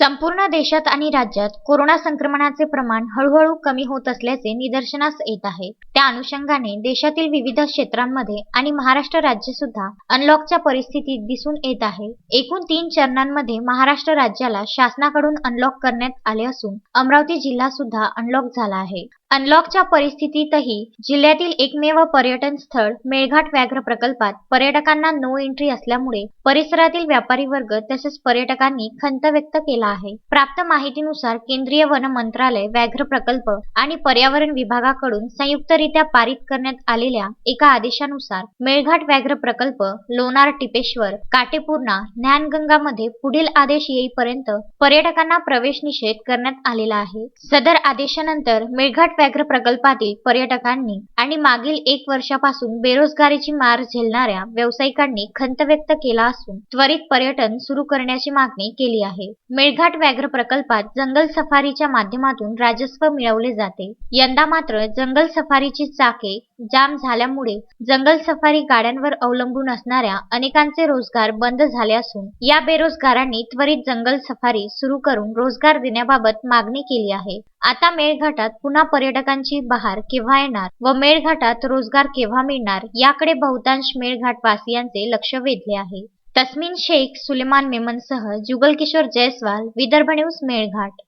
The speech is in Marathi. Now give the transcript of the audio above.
संपूर्ण देशात आणि राज्यात कोरोना संक्रमणाचे प्रमाण हळूहळू कमी होत असल्याचे निदर्शनास येत आहे. त्या अनुषंगाने देशातील विविध क्षेत्रांमध्ये आणि महाराष्ट्र राज्य सुद्धा अनलॉकच्या परिस्थितीत दिसून येत आहे. एकूण तीन चरणांमध्ये महाराष्ट्र राज्याला शासनाकडून अनलॉक करण्यात आले असून अमरावती जिल्हा सुद्धा अनलॉक झाला आहे. अनलॉकच्या परिस्थितीतही जिल्ह्यातील एकमेव पर्यटन स्थळ मेळघाट व्याघ्र प्रकल्पात पर्यटकांना नो एंट्री असल्यामुळे परिसरातील व्यापारी वर्ग तसेच पर्यटकांनी खंत व्यक्त केला आहे. प्राप्त माहितीनुसार केंद्रीय वन मंत्रालय व्याघ्र प्रकल्प आणि पर्यावरण विभागाकडून संयुक्तरित्या पारित करण्यात आलेल्या एका आदेशानुसार मेळघाट व्याघ्र प्रकल्प लोणार टिपेश्वर काटेपूर्णा ज्ञानगंगामध्ये पुढील आदेश येईपर्यंत पर्यटकांना प्रवेश निषेध करण्यात आलेला आहे. सदर आदेशानंतर मेळघाट व्याघ्र प्रकल्पातील पर्यटकांनी आणि मागील एक वर्षापासून बेरोजगारीची मार झेलणाऱ्या व्यावसायिकांनी खंत व्यक्त केला असून त्वरित पर्यटन सुरू करण्याची मागणी केली आहे. मेळघाट व्याघ्र प्रकल्पात जंगल सफारीच्या माध्यमातून राजस्व मिळवले जाते. यंदा मात्र जंगल सफारीची चाके जाम झाल्यामुळे जंगल सफारी गाड्यांवर अवलंबून असणाऱ्या अनेकांचे रोजगार बंद झाले असून या बेरोजगारांनी त्वरित जंगल सफारी सुरू करून रोजगार देण्याबाबत मागणी केली आहे. आता मेळघाटात पुन्हा पर्यटकांची बहार केव्हा येणार व मेळघाटात रोजगार केव्हा मिळणार याकडे बहुतांश मेळघाट वासियांचे लक्ष वेधले आहे. तस्मिन शेख सुलेमान मेमनसह जुगल किशोर जयस्वाल विदर्भ न्यूज मेळघाट.